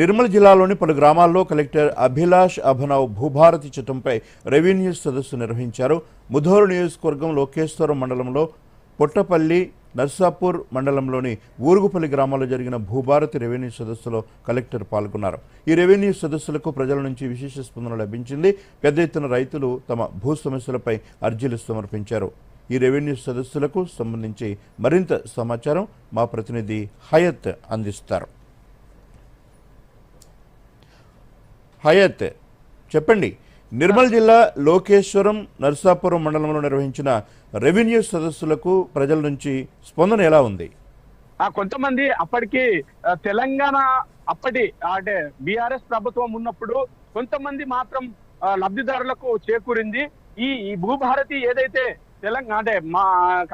నిర్మల్ జిల్లాలోని పలు గ్రామాల్లో కలెక్టర్ అభిలాష్ అభనవ్ భూభారతి చట్టంపై రెవెన్యూ సదస్సు నిర్వహించారు. ముధోరు నియోజకవర్గం లోకేశ్వరం మండలంలో పొట్టపల్లి నర్సాపూర్ మండలంలోని ఊరుగుపల్లి గ్రామాల్లో జరిగిన భూభారతి రెవెన్యూ సదస్సులో కలెక్టర్ పాల్గొన్నారు. ఈ రెవెన్యూ సదస్సులకు ప్రజల నుంచి విశేష స్పందన లభించింది. పెద్ద ఎత్తున రైతులు తమ భూ సమస్యలపై అర్జీలు సమర్పించారు. ఈ రెవెన్యూ సదస్సులకు సంబంధించి మరింత సమాచారం మా ప్రతినిధి హయత్ అందిస్తారు. హయత్. చెప్పండి. నిర్మల్ జిల్లా లోకేశ్వరం నర్సాపురం మండలంలో నిర్వహించిన రెవెన్యూ సదస్సులకు ప్రజల నుంచి స్పందన ఎలా ఉంది? ఆ కొంతమంది అప్పటికి తెలంగాణ అప్పటి అంటే బీఆర్ఎస్ ప్రభుత్వం ఉన్నప్పుడు కొంతమంది మాత్రం లబ్ధిదారులకు చేకూరింది. ఈ ఈ భూభారతి ఏదైతే తెలంగాణ అంటే మా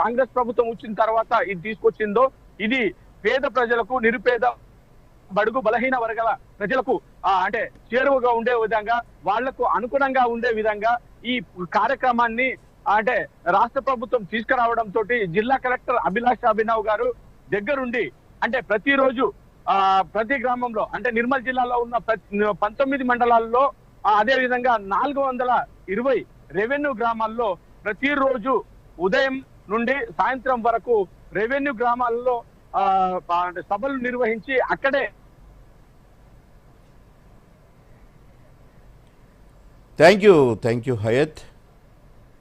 కాంగ్రెస్ ప్రభుత్వం వచ్చిన తర్వాత ఇది తీసుకొచ్చిందో ఇది పేద ప్రజలకు నిరుపేద బడుగు బలహీన వర్గాల ప్రజలకు అంటే చేరువగా ఉండే విధంగా వాళ్ళకు అనుగుణంగా ఉండే విధంగా ఈ కార్యక్రమాన్ని అంటే రాష్ట్ర ప్రభుత్వం తీసుకురావడం తోటి జిల్లా కలెక్టర్ అభిలాష్ అభినవ్ గారు దగ్గరుండి అంటే ప్రతిరోజు ఆ ప్రతి గ్రామంలో అంటే నిర్మల్ జిల్లాలో ఉన్న పంతొమ్మిది మండలాల్లో అదే విధంగా నాలుగు వందల ఇరవై రెవెన్యూ గ్రామాల్లో ప్రతిరోజు ఉదయం నుండి సాయంత్రం వరకు రెవెన్యూ గ్రామాల్లో ఆ, ఆ, అంటే సభలు నిర్వహించి అక్కడే Thank you. Thank you, Hayat.